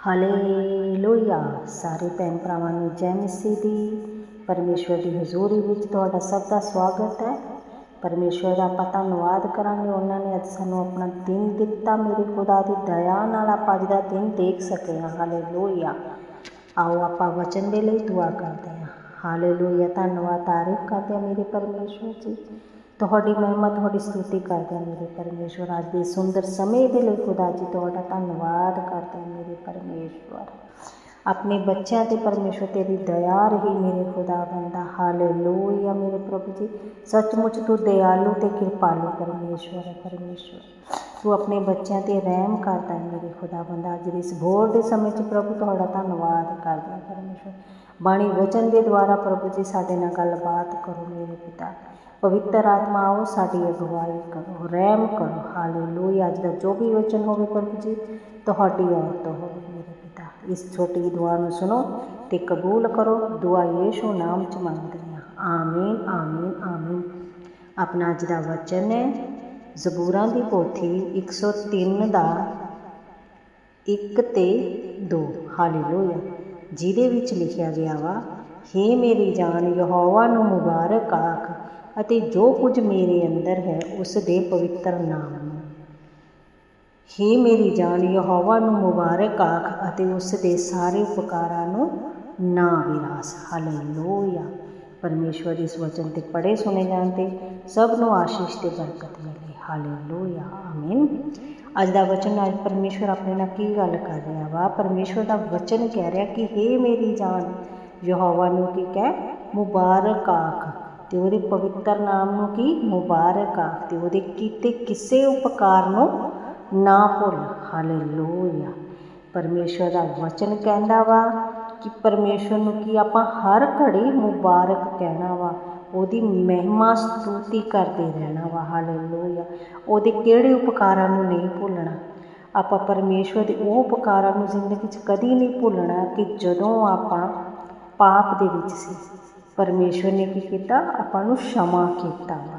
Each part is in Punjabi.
ਹਾਲੇਲੂਇਆ ਸਾਰੇ ਭੈਣ ਭਰਾਵਾਂ ਨੂੰ ਜੈ ਮਸੀਹ ਦੀ, ਪਰਮੇਸ਼ਵਰ ਦੀ ਹਜ਼ੂਰੀ ਵਿੱਚ ਤੁਹਾਡਾ ਸਭ ਦਾ ਸਵਾਗਤ ਹੈ। ਪਰਮੇਸ਼ਵਰ ਦਾ ਆਪਾਂ ਧੰਨਵਾਦ ਕਰਾਂਗੇ, ਉਹਨਾਂ ਨੇ ਅੱਜ ਸਾਨੂੰ ਆਪਣਾ ਦਿਨ ਦਿੱਤਾ। ਮੇਰੇ ਖੁਦਾ ਦੀ ਦਇਆ ਨਾਲ ਆਪਾਂ ਅੱਜ ਦਾ ਦਿਨ ਦੇਖ ਸਕੇ ਹਾਂ। ਹਾਲੇਲੂਇਆ ਆਓ, ਆਪਾਂ ਵਚਨ ਦੇ ਲਈ ਦੁਆ ਕਰਦੇ ਹਾਂ। ਹਾਲੇਲੂਇਆ ਧੰਨਵਾਦ ਤਾਰੀਫ ਕਰਦੇ ਹਾਂ ਮੇਰੇ ਪਰਮੇਸ਼ਵਰ ਜੀ। ਤੁਹਾਡੀ ਮਹਿਮਾ ਤੁਹਾਡੀ ਸਤੁਤੀ ਕਰਦੇ ਹਾਂ ਮੇਰੇ ਪਰਮੇਸ਼ਵਰ। ਅੱਜ ਦੇ ਸੁੰਦਰ ਸਮੇਂ ਦੇ ਲਈ ਖੁਦਾ ਜੀ, ਤੁਹਾਡਾ ਧੰਨਵਾਦ ਕਰਦੇ ਹਾਂ ਮੇਰੇ ਪਰਮੇਸ਼ਵਰ। ਆਪਣੇ ਬੱਚਿਆਂ ਤੇ ਪਰਮੇਸ਼ਵਰ, ਤੇਰੀ ਦਇਆ ਰਹੀ ਮੇਰੇ ਖੁਦਾ ਬੰਦਾ। ਹਾਲੇਲੂਇਆ ਮੇਰੇ ਪ੍ਰਭੂ ਜੀ। ਸੱਚਮੁੱਚ ਤੂੰ ਦਇਆਲੂ ਤੇ ਕਿਰਪਾਲੂ ਪਰਮੇਸ਼ਵਰ ਹੈ, ਪਰਮੇਸ਼ਵਰ। ਤੂੰ ਆਪਣੇ ਬੱਚਿਆਂ ਤੇ ਰਹਿਮ ਕਰਦਾ ਹੈ ਮੇਰੇ ਖੁਦਾ ਬੰਦਾ। ਅੱਜ ਦੇ ਇਸ ਭੋਰ ਦੇ ਸਮੇਂ 'ਚ ਪ੍ਰਭੂ, ਤੁਹਾਡਾ ਧੰਨਵਾਦ ਕਰਦੇ ਹਾਂ ਪਰਮੇਸ਼ਵਰ। ਬਾਣੀ ਵਚਨ ਦੇ ਦੁਆਰਾ ਪ੍ਰਭੂ ਜੀ ਸਾਡੇ ਨਾਲ ਗੱਲਬਾਤ ਕਰੋ ਮੇਰੇ ਪਿਤਾ। ਪਵਿੱਤਰ ਆਤਮਾ ਆਓ ਸਾਡੀ ਅਗਵਾਈ ਕਰੋ, ਰਹਿਮ ਕਰੋ। ਹਾਲੇਲੂਇਆ। ਅੱਜ ਦਾ ਜੋ ਵੀ ਵਚਨ ਹੋਵੇ ਪ੍ਰਭੂ ਜੀ, ਤੁਹਾਡੀ ਔਰ ਤੋਂ ਹੋਵੇ ਮੇਰੇ ਪਿਤਾ। ਇਸ ਛੋਟੀ ਦੁਆ ਨੂੰ ਸੁਣੋ ਤੇ ਕਬੂਲ ਕਰੋ। ਦੁਆ ਯੀਸ਼ੂ ਨਾਮ ਚ ਮੰਗਦੇ ਹਾਂ। ਆਮੀਨ ਆਮੀਨ ਆਮੀਨ। ਆਪਣਾ ਅੱਜ ਦਾ ਵਚਨ ਹੈ, ਜ਼ਬੂਰਾਂ ਦੀ ਪੋਥੀ 103 ਦਾ 1 ਤੇ 2 ਹਾਲੇਲੂਇਆ। ਜਿਹਦੇ ਵਿੱਚ ਲਿਖਿਆ ਗਿਆ ਵਾ, ਹੇ ਮੇਰੀ ਜਾਨ, ਯਹੋਵਾ ਨੂੰ ਮੁਬਾਰਕ ਆਖ। ਅਤੇ ਜੋ ਕੁਝ ਮੇਰੇ ਅੰਦਰ ਹੈ, ਉਸ ਦੇ ਪਵਿੱਤਰ ਨਾਮ ਨੂੰ। ਹੇ ਮੇਰੀ ਜਾਨ, ਯਹੋਵਾ ਨੂੰ ਮੁਬਾਰਕ ਆਖ ਅਤੇ ਉਸ ਦੇ ਸਾਰੇ ਉਪਕਾਰਾਂ ਨੂੰ ਨਾ ਵਿਰਾਸ। ਹਾਲੇਲੂਇਆ। ਪਰਮੇਸ਼ਵਰ ਇਸ ਵਚਨ ਤੇ ਪੜੇ ਸੁਣੇ ਜਾਣ ਤੇ ਸਭ ਨੂੰ ਆਸ਼ੀਸ਼ ਤੇ ਬਰਕਤ ਮਿਲੇ। ਹਾਲੇਲੂਇਆ। ਆਮੀਨ। ਅੱਜ ਦਾ ਵਚਨ, ਅੱਜ ਪਰਮੇਸ਼ਵਰ ਆਪਣੇ ਨਾਲ ਕੀ ਗੱਲ ਕਰ ਰਿਹਾ ਵਾ? ਪਰਮੇਸ਼ਵਰ ਦਾ ਵਚਨ ਕਹਿ ਰਿਹਾ ਕਿ, ਹੇ ਮੇਰੀ ਜਾਨ, ਯਹੋਵਾ ਨੂੰ ਕੀ ਕਹਿ? ਮੁਬਾਰਕ ਆਖ। ਤੇ ਉਹਦੇ ਪਵਿੱਤਰ ਨਾਮ ਨੂੰ ਕੀ? ਮੁਬਾਰਕ ਆਖ ਤੇ ਉਹਦੇ ਕੀਤੇ ਕਿਸੇ ਉਪਕਾਰ ਨੂੰ ਨਾ ਭੁੱਲ। ਹਾਲੇਲੂਇਆ। ਪਰਮੇਸ਼ਵਰ ਦਾ ਵਚਨ ਕਹਿੰਦਾ ਵਾ ਕਿ ਪਰਮੇਸ਼ਵਰ ਨੂੰ ਕੀ ਆਪਾਂ ਹਰ ਘੜੀ ਮੁਬਾਰਕ ਕਹਿਣਾ ਵਾ। ਉਹਦੀ ਮਹਿਮਾ ਸਤੂਤੀ ਕਰਦੇ ਰਹਿਣਾ ਵਾ। ਹਾਲੇਲੂਇਆ। ਉਹਦੇ ਕਿਹੜੇ ਉਪਕਾਰਾਂ ਨੂੰ ਨਹੀਂ ਭੁੱਲਣਾ? ਆਪਾਂ ਪਰਮੇਸ਼ਵਰ ਦੇ ਉਹ ਉਪਕਾਰਾਂ ਨੂੰ ਜ਼ਿੰਦਗੀ 'ਚ ਕਦੀ ਨਹੀਂ ਭੁੱਲਣਾ ਕਿ ਜਦੋਂ ਆਪਾਂ ਪਾਪ ਦੇ ਵਿੱਚ ਸੀ। ਪਰਮੇਸ਼ਵਰ ਨੇ ਕੀ ਕੀਤਾ? ਆਪਾਂ ਨੂੰ ਸ਼ਮਾ ਕੀਤਾ ਵਾ।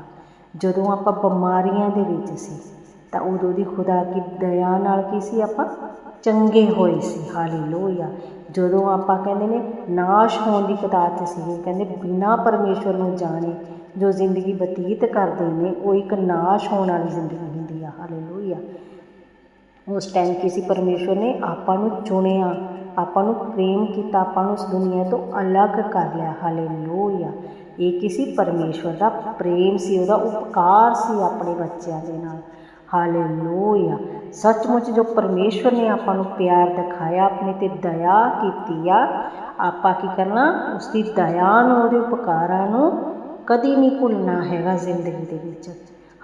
ਜਦੋਂ ਆਪਾਂ ਬਿਮਾਰੀਆਂ ਦੇ ਵਿੱਚ ਸੀ, ਤਾਂ ਉਦੋਂ ਦੀ ਖੁਦਾ ਕੀ ਦਇਆ ਨਾਲ ਕੀ ਸੀ ਆਪਾਂ? ਚੰਗੇ ਹੋਏ ਸੀ। ਹਾਲੇਲੂਇਆ। ਜਦੋਂ ਆਪਾਂ ਕਹਿੰਦੇ ਨੇ ਨਾਸ਼ ਹੋਣ ਦੀ ਕਤਾਰ ਤੇ ਸੀ ਕਹਿੰਦੇ ਬਿਨਾ ਪਰਮੇਸ਼ਵਰ ਨੂੰ ਜਾਣੇ ਜੋ ਜ਼ਿੰਦਗੀ ਬਤੀਤ ਕਰਦੇ ਨੇ, ਉਹ ਇੱਕ ਨਾਸ਼ ਹੋਣ ਵਾਲੀ ਜ਼ਿੰਦਗੀ ਹੁੰਦੀ ਆ। ਹਾਲੇਲੂਇਆ। ਉਸ ਟਾਈਮ ਕੀ ਸੀ? ਪਰਮੇਸ਼ਵਰ ਨੇ ਆਪਾਂ ਨੂੰ ਚੁਣਿਆ। ਆਪਾਂ ਨੂੰ ਪ੍ਰੇਮ ਕੀਤਾ, ਆਪਾਂ ਨੂੰ ਇਸ ਦੁਨੀਆ ਤੋਂ ਅਲੱਗ ਕਰ ਲਿਆ। ਹਾਲੇਲੂਇਆ। ਇਹ ਕਿਸੇ ਪਰਮੇਸ਼ਵਰ ਦਾ ਪ੍ਰੇਮ ਸੀ, ਉਹਦਾ ਉਪਕਾਰ ਸੀ ਆਪਣੇ ਬੱਚਿਆਂ ਦੇ ਨਾਲ। ਹਾਲੇਲੂਇਆ। ਸੱਚਮੁੱਚ ਜੋ ਪਰਮੇਸ਼ਵਰ ਨੇ ਆਪਾਂ ਨੂੰ ਪਿਆਰ ਦਿਖਾਇਆ, ਆਪਣੇ ਤੇ ਦਇਆ ਕੀਤੀ ਆ, ਆਪਾਂ ਕੀ ਕਰਨਾ? ਉਸ ਦੀ ਦਇਆ ਨੂੰ, ਉਹਦੇ ਉਪਕਾਰਾਂ ਨੂੰ ਕਦੀ ਨਹੀਂ ਭੁੱਲਣਾ ਹੈਗਾ ਜ਼ਿੰਦਗੀ ਦੇ ਵਿੱਚ।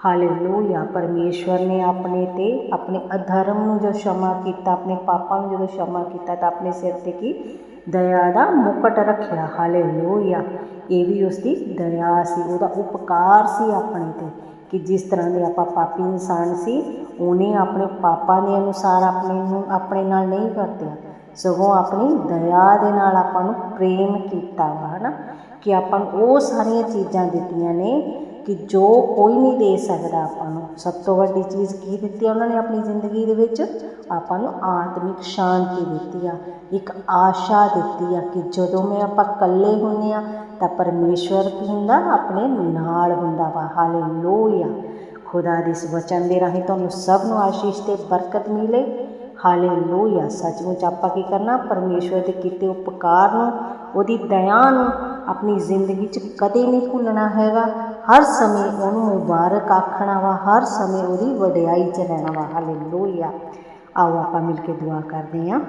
ਹਾਲੇਲੂਇਆ ਪਰਮੇਸ਼ਵਰ ਨੇ ਆਪਣੇ ਤੇ ਆਪਣੇ ਅਧਰਮ ਨੂੰ ਜੋ ਸ਼ਮਾ ਕੀਤਾ, ਆਪਣੇ ਪਾਪਾਂ ਨੂੰ ਜਦੋਂ ਸ਼ਮਾ ਕੀਤਾ, ਤਾਂ ਆਪਣੇ ਸਿਰ ਤੇ ਕੀ? ਦਇਆ ਦਾ ਮੁਕਟ ਰੱਖਿਆ। ਹਾਲੇਲੂਇਆ ਇਹ ਵੀ ਉਸ ਦੀ ਦਇਆ ਸੀ। ਉਹਦਾ ਉਪਕਾਰ ਸੀ ਆਪਣੇ ਤੇ ਕਿ ਜਿਸ ਤਰ੍ਹਾਂ ਦੇ ਆਪਾਂ ਪਾਪੀ ਇਨਸਾਨ ਸੀ, ਉਹਨੇ ਆਪਣੇ ਪਾਪਾਂ ਦੇ ਅਨੁਸਾਰ ਆਪਣੇ ਨੂੰ ਆਪਣੇ ਨਾਲ ਨਹੀਂ ਵਰਤਿਆ। ਸਗੋਂ ਆਪਣੀ ਦਇਆ ਦੇ ਨਾਲ ਆਪਾਂ ਨੂੰ ਪ੍ਰੇਮ ਕੀਤਾ ਵਾ, ਹਨਾ? ਕਿ ਆਪਾਂ ਨੂੰ ਉਹ ਸਾਰੀਆਂ ਚੀਜ਼ਾਂ ਦਿੱਤੀਆਂ ਨੇ ਕਿ ਜੋ ਕੋਈ ਨਹੀਂ ਦੇ ਸਕਦਾ ਆਪਾਂ ਨੂੰ। ਸਭ ਤੋਂ ਵੱਡੀ ਚੀਜ਼ ਕੀ ਦਿੱਤੀ ਆ ਉਹਨਾਂ ਨੇ ਆਪਣੀ ਜ਼ਿੰਦਗੀ ਦੇ ਵਿੱਚ? ਆਪਾਂ ਨੂੰ ਆਤਮਿਕ ਸ਼ਾਂਤੀ ਦਿੱਤੀ ਆ, ਇੱਕ ਆਸ਼ਾ ਦਿੱਤੀ ਆ ਕਿ ਜਦੋਂ ਮੈਂ ਆਪਾਂ ਇਕੱਲੇ ਹੁੰਨੇ ਆ ਤਾਂ ਪਰਮੇਸ਼ਵਰ ਕੀ ਹੁੰਦਾ? ਆਪਣੇ ਨਾਲ ਹੁੰਦਾ ਵਾ। ਹਾਲੇਲੂਇਆ। ਖੁਦਾ ਦੇ ਇਸ ਵਚਨ ਦੇ ਰਾਹੀਂ ਤੁਹਾਨੂੰ ਸਭ ਨੂੰ ਆਸ਼ੀਸ਼ ਤੇ ਬਰਕਤ ਮਿਲੇ। ਹਾਲੇਲੂਇਆ। ਸੱਚਮੁੱਚ ਆਪਾਂ ਕੀ ਕਰਨਾ? ਪਰਮੇਸ਼ਵਰ ਦੇ ਕੀਤੇ ਉਪਕਾਰ ਨੂੰ, ਉਹਦੀ ਦਇਆ ਨੂੰ ਆਪਣੀ ਜ਼ਿੰਦਗੀ 'ਚ ਕਦੇ ਨਹੀਂ ਭੁੱਲਣਾ ਹੈਗਾ। ਹਰ ਸਮੇਂ ਉਹਨੂੰ ਮੁਬਾਰਕ ਆਖਣਾ ਵਾ, ਹਰ ਸਮੇਂ ਉਹਦੀ ਵਡਿਆਈ 'ਚ ਰਹਿਣਾ ਵਾ। ਹਾਲੇਲੂਇਆ ਆਓ ਆਪਾਂ ਮਿਲ ਕੇ ਦੁਆ ਕਰਦੇ ਹਾਂ।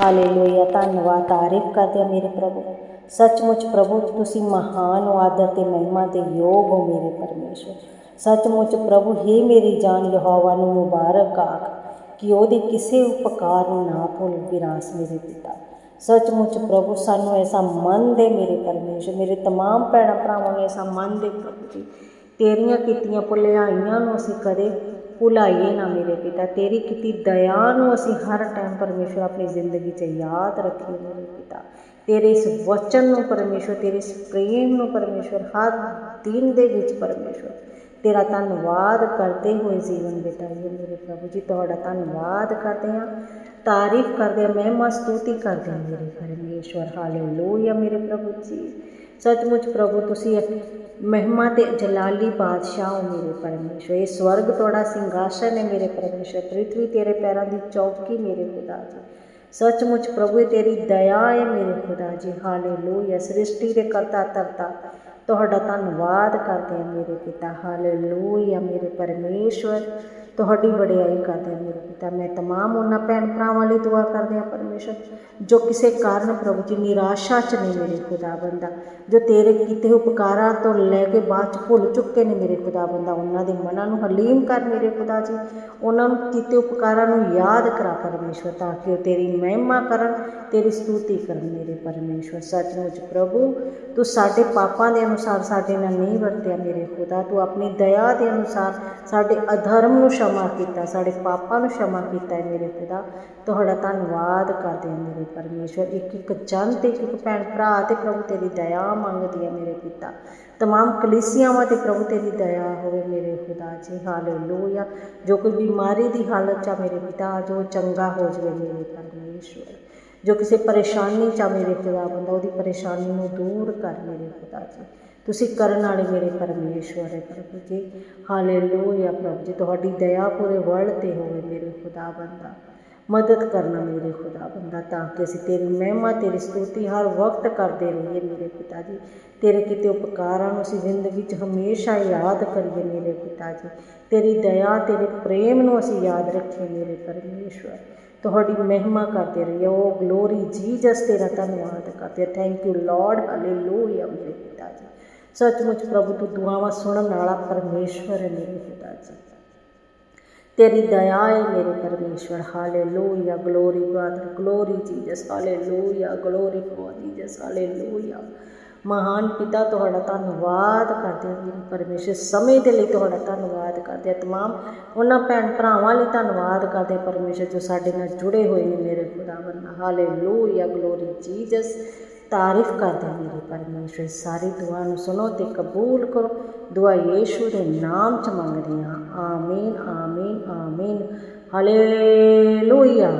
ਹਾਲੇਲੂਇਆ ਧੰਨਵਾਦ ਤਾਰੀਫ ਕਰਦੇ ਹਾਂ ਮੇਰੇ ਪ੍ਰਭੂ। ਸੱਚਮੁੱਚ ਪ੍ਰਭੂ, ਤੁਸੀਂ ਮਹਾਨ ਹੋ, ਆਦਰ ਤੇ ਮਹਿਮਾ ਦੇ ਯੋਗ ਹੋ ਮੇਰੇ ਪਰਮੇਸ਼ਵਰ ਸੱਚਮੁੱਚ ਪ੍ਰਭੂ, ਹੀ ਮੇਰੀ ਜਾਨ ਯਹੋਵਾ ਨੂੰ ਮੁਬਾਰਕ ਆਖ ਕਿ ਉਹਦੇ ਕਿਸੇ ਉਪਕਾਰ ਨੂੰ ਨਾ ਭੁੱਲ ਵਿਰਾਸ ਮੇਰੇ ਪਿਤਾ। ਸੱਚਮੁੱਚ ਪ੍ਰਭੂ ਸਾਨੂੰ ਐਸਾ ਮਨ ਦੇ ਮੇਰੇ ਪਰਮੇਸ਼ਰ ਮੇਰੇ तमाम ਭੈਣਾਂ ਭਰਾਵਾਂ ਨੂੰ ਐਸਾ ਮਨ ਦੇ ਪ੍ਰਭੂ ਜੀ ਤੇਰੀਆਂ ਕੀਤੀਆਂ ਭੁਲਾਈਆਂ ਨੂੰ ਅਸੀਂ ਕਦੇ ਭੁਲਾਈਏ ਨਾ ਮੇਰੇ ਪਿਤਾ ਤੇਰੀ ਕੀਤੀ ਦਇਆ ਨੂੰ ਅਸੀਂ ਹਰ ਟਾਈਮ ਪਰਮੇਸ਼ਰ ਆਪਣੀ ਜ਼ਿੰਦਗੀ 'ਚ ਯਾਦ ਰੱਖੀਏ ਮੇਰੇ ਪਿਤਾ ਤੇਰੇ ਇਸ ਵਚਨ ਨੂੰ ਪਰਮੇਸ਼ਰ ਤੇਰੇ ਇਸ ਪ੍ਰੇਮ ਨੂੰ ਪਰਮੇਸ਼ਰ ਹਰ ਦਿਨ ਦੇ ਵਿੱਚ ਪਰਮੇਸ਼ਰ ਤੇਰਾ ਧੰਨਵਾਦ ਕਰਦੇ ਹੋਏ ਜੀਵਨ ਬਿਤਾਈਏ ਮੇਰੇ ਪ੍ਰਭੂ ਜੀ, ਤੁਹਾਡਾ ਧੰਨਵਾਦ ਕਰਦੇ ਹਾਂ। ਤਾਰੀਫ ਕਰਦੇ ਹਾਂ, ਮਹਿਮਾ ਸਤੂਤੀ ਕਰਦੇ ਹਾਂ ਮੇਰੇ ਪਰਮੇਸ਼ਵਰ। ਹਾਲੇਲੂਇਆ ਮੇਰੇ ਪ੍ਰਭੂ ਜੀ। ਸੱਚਮੁੱਚ ਪ੍ਰਭੂ, ਤੁਸੀਂ ਮਹਿਮਾ ਤੇ ਜਲਾਲੀ ਬਾਦਸ਼ਾਹ ਹੋ ਮੇਰੇ ਪਰਮੇਸ਼ਵਰ। ਇਹ ਸਵਰਗ ਤੁਹਾਡਾ ਸਿੰਘਾਸਨ ਹੈ ਮੇਰੇ ਪਰਮੇਸ਼ਵਰ। ਪ੍ਰਿਥਵੀ ਤੇਰੇ ਪੈਰਾਂ ਦੀ ਚੌਕੀ ਮੇਰੇ ਖੁਦਾ ਜੀ। ਸੱਚਮੁੱਚ ਪ੍ਰਭੂ ਤੇਰੀ ਦਇਆ ਹੈ ਮੇਰੇ ਖੁਦਾ ਜੀ। ਹਾਲੇਲੂਇਆ ਸ੍ਰਿਸ਼ਟੀ ਦੇ ਕਰਤਾ ਧਰਤਾ। ਤੁਹਾਡਾ ਧੰਨਵਾਦ ਕਰਦੇ ਹਾਂ ਮੇਰੇ ਪਿਤਾ। ਹਾਲੇਲੂਇਆ ਮੇਰੇ ਪਰਮੇਸ਼ਵਰ। ਤੁਹਾਡੀ ਵਡਿਆਈ ਕਰਦੇ ਹਾਂ ਮੇਰੇ ਪਿਤਾ। ਮੈਂ ਤਮਾਮ ਉਹਨਾਂ ਭੈਣ ਭਰਾਵਾਂ ਲਈ ਦੁਆ ਕਰਦੇ ਹਾਂ ਪਰਮੇਸ਼ਵਰ, ਜੋ ਕਿਸੇ ਕਾਰਨ ਪ੍ਰਭੂ ਜੀ ਨਿਰਾਸ਼ਾ 'ਚ ਨੇ ਮੇਰੇ ਖੁਦਾ ਬੰਦਾ ਜੋ ਤੇਰੇ ਕੀਤੇ ਉਪਕਾਰਾਂ ਤੋਂ ਲੈ ਕੇ ਬਾਅਦ 'ਚ ਭੁੱਲ ਚੁੱਕੇ ਨੇ ਮੇਰੇ ਖੁਦਾ ਬੰਦਾ ਉਹਨਾਂ ਦੇ ਮਨਾਂ ਨੂੰ ਹਲੀਮ ਕਰ ਮੇਰੇ ਖੁਦਾ ਜੀ। ਉਹਨਾਂ ਨੂੰ ਕੀਤੇ ਉਪਕਾਰਾਂ ਨੂੰ ਯਾਦ ਕਰਾ ਪਰਮੇਸ਼ਵਰ, ਤਾਂ ਕਿ ਉਹ ਤੇਰੀ ਮਹਿਮਾ ਕਰਨ, ਤੇਰੀ ਸਤੂਤੀ ਕਰਨ ਮੇਰੇ ਪਰਮੇਸ਼ਵਰ। ਸੱਚਮੁੱਚ ਪ੍ਰਭੂ, ਤੂੰ ਸਾਡੇ ਪਾਪਾਂ ਦੇ ਅਨੁਸਾਰ ਸਾਡੇ ਨਾਲ ਨਹੀਂ ਵਰਤਿਆ ਮੇਰੇ ਖੁਦਾ, ਤੂੰ ਆਪਣੀ ਦਇਆ ਦੇ ਅਨੁਸਾਰ ਸਾਡੇ ਅਧਰਮ ਨੂੰ ਸ਼ਮਾ ਕੀਤਾ, ਸਾਡੇ ਪਾਪਾਂ ਨੂੰ ਸ਼ਮਾ ਕੀਤਾ ਹੈ ਮੇਰੇ ਖੁਦਾ। ਤੁਹਾਡਾ ਧੰਨਵਾਦ ਕਰਦੇ ਹਾਂ ਮੇਰੇ ਪਰਮੇਸ਼ਵਰ। ਇੱਕ ਇੱਕ ਜਨ ਤੇ ਇੱਕ ਭੈਣ ਭਰਾ ਤੇ ਪ੍ਰਭੂ ਤੇਰੀ ਦਇਆ ਮੰਗਦੀ ਹੈ ਮੇਰੇ ਪਿਤਾ। ਤਮਾਮ ਕਲੀਸਿਆਵਾਂ ਤੇ ਪ੍ਰਭੂ ਤੇਰੀ ਦਇਆ ਹੋਵੇ ਮੇਰੇ ਖੁਦਾ ਜੀ। ਹਾਲੇਲੂਇਆ ਜੋ ਕੋਈ ਬਿਮਾਰੀ ਦੀ ਹਾਲਤ ਚ ਮੇਰੇ ਪਿਤਾ, ਜੋ ਚੰਗਾ ਹੋ ਜਵੇ ਮੇਰੇ ਪਰਮੇਸ਼ਵਰ। ਜੋ ਕਿਸੇ ਪਰੇਸ਼ਾਨੀ 'ਚ ਆ ਮੇਰੇ ਖੁਦਾ ਬੰਦਾ, ਉਹਦੀ ਪਰੇਸ਼ਾਨੀ ਨੂੰ ਦੂਰ ਕਰ ਮੇਰੇ ਖੁਦਾ ਜੀ। ਤੁਸੀਂ ਕਰਨ ਵਾਲੇ ਮੇਰੇ ਪਰਮੇਸ਼ਵਰ ਹੈ ਪ੍ਰਭੂ ਜੀ। ਹਾਲੇਲੂਇਆ ਪ੍ਰਭੂ ਜੀ, ਤੁਹਾਡੀ ਦਇਆ ਪੂਰੇ ਵਰਲਡ ਤੇ ਹੋਵੇ ਮੇਰੇ ਖੁਦਾ ਬੰਦਾ। ਮਦਦ ਕਰਨਾ ਮੇਰੇ ਖੁਦਾ ਬੰਦਾ, ਤਾਂ ਕਿ ਅਸੀਂ ਤੇਰੀ ਮਹਿਮਾ, ਤੇਰੀ ਸਤੂਤੀ ਹਰ ਵਕਤ ਕਰਦੇ ਰਹੀਏ ਮੇਰੇ ਪਿਤਾ ਜੀ। ਤੇਰੇ ਕਿਤੇ ਉਪਕਾਰਾਂ ਨੂੰ ਅਸੀਂ ਜ਼ਿੰਦਗੀ 'ਚ ਹਮੇਸ਼ਾ ਯਾਦ ਕਰੀਏ ਮੇਰੇ ਪਿਤਾ ਜੀ। ਤੇਰੀ ਦਇਆ, ਤੇਰੇ ਪ੍ਰੇਮ ਨੂੰ ਅਸੀਂ ਯਾਦ ਰੱਖੀਏ ਮੇਰੇ ਪਰਮੇਸ਼ਵਰ। ਤੁਹਾਡੀ ਮਹਿਮਾ ਕਰਦੇ ਰਹੀਏ ਉਹ ਗਲੋਰੀ ਜੀਜਸ ਤੇਰਾ ਧੰਨਵਾਦ ਕਰਦੇ ਥੈਂਕ ਯੂ ਲਾਰਡ ਹਾਲੇਲੂਇਆ ਮੇਰੇ ਪਿਤਾ ਜੀ। ਸੱਚਮੁੱਚ ਪ੍ਰਭੂ ਤੂੰ ਦੁਆਵਾਂ ਸੁਣਨ ਵਾਲਾ ਪਰਮੇਸ਼ਵਰ ਹੈ ਮੇਰੇ ਪਿਤਾ ਜੀ। ਤੇਰੀ ਦਇਆ ਹੈ ਮੇਰੇ ਪਰਮੇਸ਼ਵਰ। Hallelujah glory God glory Jesus hallelujah glory for Jesus hallelujah ਮਹਾਨ ਪਿਤਾ ਤੁਹਾਡਾ ਧੰਨਵਾਦ ਕਰਦੇ ਹਾਂ ਮੇਰੇ ਪਰਮੇਸ਼ਰ ਸਮੇਂ ਦੇ ਲਈ ਤੁਹਾਡਾ ਧੰਨਵਾਦ ਕਰਦੇ ਹਾਂ तमाम ਉਹਨਾਂ ਭੈਣ ਭਰਾਵਾਂ ਲਈ ਧੰਨਵਾਦ ਕਰਦੇ ਹਾਂ ਪਰਮੇਸ਼ਰ ਜੋ ਸਾਡੇ ਨਾਲ ਜੁੜੇ ਹੋਏ ਨੇ ਮੇਰੇ ਖੁਦਾਵੰਦ ਹਾਲੇਲੂਇਆ ਗਲੋਰੀ ਜੀਸਸ ਤਾਰੀਫ ਕਰਦੇ ਹਾਂ ਮੇਰੇ ਪਰਮੇਸ਼ਰ ਸਾਰੀ ਦੁਆ ਨੂੰ ਸੁਣੋ ਤੇ ਕਬੂਲ ਕਰੋ ਦੁਆ ਯੀਸ਼ੂ ਦੇ ਨਾਮ ਚ ਮੰਗਦੇ ਹਾਂ ਆਮੀਨ ਆਮੀਨ ਆਮੀਨ ਹਾਲੇਲੂਇਆ